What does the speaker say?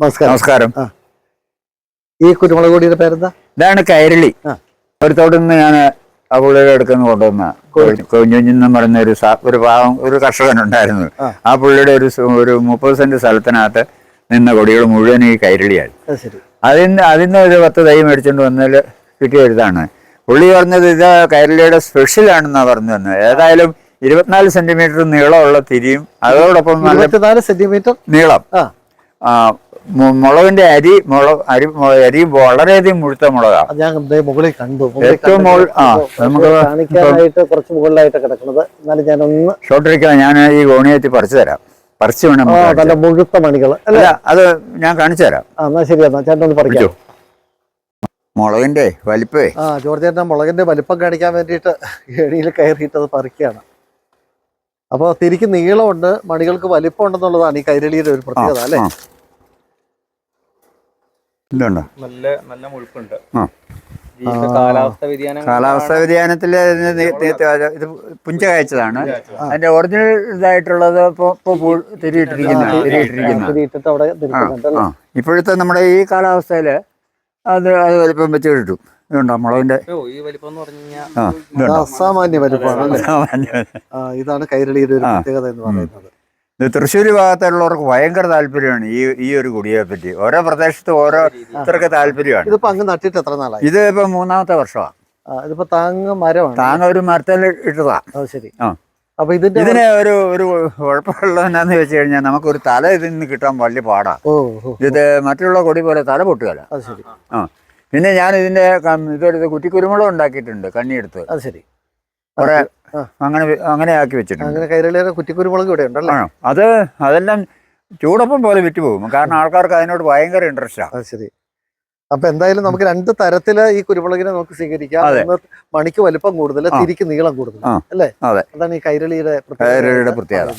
നമസ്കാരം. ഈ കുരുമുളക് പൊടിയുടെ പേരെന്താ? ഇതാണ് കൈരളി. ആ. ഒരു തോട്ടിൽ നിന്ന് ഞാൻ ആ പുള്ളിയുടെ അടുക്കുന്ന കൊണ്ടുവന്ന കൊഞ്ഞുഞ്ഞെന്ന് പറയുന്ന ഒരു ഒരു പാവം ഒരു കർഷകനുണ്ടായിരുന്നു ആ. ആ പുള്ളിയുടെ ഒരു ഒരു മുപ്പത് സെന്റ് സ്ഥലത്തിനകത്ത് നിന്ന കൊടികൾ മുഴുവൻ ഈ കൈരളിയാണ് അതിന് അതിന് അതിന്ന് ഒരു പത്ത് തൈ മേടിച്ചോണ്ട് വന്നതിൽ കിട്ടിയ ഇതാണ്. പുള്ളി പറഞ്ഞത് ഇത് കൈരളിയുടെ സ്പെഷ്യൽ ആണെന്നാ പറഞ്ഞു തന്നത്. ഏതായാലും ഇരുപത്തിനാല് സെന്റിമീറ്റർ നീളമുള്ള തിരിയും അതോടൊപ്പം സെന്റിമീറ്റർ നീളം. മുളകിന്റെ അരി മുളക് അരി അരി വളരെയധികം മുഴുത്ത മുളകാണ്. ഞാൻ മുകളിൽ കണ്ടു. മുകളിൽ ഏറ്റവും മുകൾ- ആ, നമുക്ക് കാണിക്കാനായിട്ട് കുറച്ച് മുകളിലായിട്ട് കിടക്കുന്നത്. എന്നാലും ഞാൻ ഒന്ന് ഷോട്ടിരിക്കാൻ ഞാൻ ഈ ഗോണിയായിട്ട് പറിച്ചു തരാം. പറിച്ചു വേണം നല്ല. മുഴുത്ത മണികൾ. അല്ല? അത് ഞാൻ കാണിച്ചു തരാം. എന്നാ ശരി എന്നാ ചേട്ടൻ ഒന്ന് പറിക്കാം. മുളകിന്റെ വലിപ്പേ. ആ ജോർജ് ചേട്ടൻ മുളകിന്റെ വലിപ്പം കാണിക്കാൻ വേണ്ടിയിട്ട് ഏണിയിൽ കയറിയിട്ട് അത് പറിക്കുകയാണ്. അപ്പോൾ തിരിക്ക് നീളമുണ്ട് മണികൾക്ക് വലിപ്പം ഉണ്ടെന്നുള്ളതാണ് ഈ കൈരളിയുടെ ഒരു പ്രത്യേകത അല്ലേ? നല്ല നല്ല. ഈ കാലാവസ്ഥ വ്യതിയാനം കാലാവസ്ഥ വ്യതിയാനത്തിൽ ഇത് പുഞ്ച കായ്ച്ചതാണ് അതിന്റെ ഒറിജിനൽ ഇതായിട്ടുള്ളത് ഇപ്പൊ തിരിയിട്ടിരിക്കുന്ന തിരിയിട്ടിരിക്കുന്ന ഇപ്പോഴത്തെ നമ്മുടെ ഈ കാലാവസ്ഥയിൽ അത് അത് വലിപ്പം വെച്ച് കിട്ടും. ഇതുണ്ടോ മുളകിന്റെ? ഓ ഈ വലിപ്പം എന്ന് പറഞ്ഞു കഴിഞ്ഞാൽ ആ അത് അസാമാന്യ വലിപ്പമാണ് ഇതാണ് കൈരളിയുടെ ഒരു പ്രത്യേകത എന്ന് പറയുന്നത്. ഇത് തൃശ്ശൂർ ഭാഗത്തുള്ളവർക്ക് ഭയങ്കര താല്പര്യമാണ് ഈ ഈ ഒരു കുടിയെ പറ്റി. ഓരോ പ്രദേശത്ത് ഓരോ ഇത്രക്ക് താല്പര്യമാണ്. ഇതിപ്പോ അങ്ങ് നട്ടിട്ട് എത്ര നാളായി? ഇത് ഇപ്പൊ മൂന്നാമത്തെ വർഷമാണ് ഇതിപ്പോ താങ്ങ് മരമാണ്. താങ്ങ ഒരു മരത്തിൽ ഇട്ടതാ. ശരി. ആ. അപ്പൊ ഇതിന്റെ ഇതിന് ഒരു ഒരു കുഴപ്പമുള്ള എന്നാന്ന് വെച്ച് കഴിഞ്ഞാൽ നമുക്ക് ഒരു തല ഇതിൽ നിന്ന് കിട്ടാൻ വലിയ പാടാ. ഇത് മറ്റുള്ള കൊടി പോലെ തല പൊട്ടുകയല്ല. ആ. പിന്നെ ഞാൻ ഇതിന്റെ ഇതൊരു കുറ്റി കുരുമുളക് ഉണ്ടാക്കിയിട്ടുണ്ട് കണ്ണിയെടുത്ത്. അത് ശരി. കുറെ അങ്ങനെ അങ്ങനെ ആക്കി വെച്ചിട്ടുണ്ട്. അങ്ങനെ കൈരളിയുടെ കുറ്റിക്കുരുമുളക് ഇവിടെ ഉണ്ടല്ലോ? അത് അതെല്ലാം ചൂടപ്പം പോലെ വിറ്റുപോകും. കാരണം ആൾക്കാർക്ക് അതിനോട് ഭയങ്കര ഇൻട്രസ്റ്റാണ് അത് ശരി. അപ്പൊ എന്തായാലും നമുക്ക് രണ്ട് തരത്തിൽ ഈ കുരുമുളകിനെ നമുക്ക് സ്വീകരിക്കാം. ഒന്ന് മണിക്ക് വലിപ്പം കൂടുതൽ. തിരിക്ക് നീളം കൂടുതൽ അല്ലേ? അതാണ് ഈ കൈരളിയുടെ കൈരളിയുടെ പ്രത്യേകത.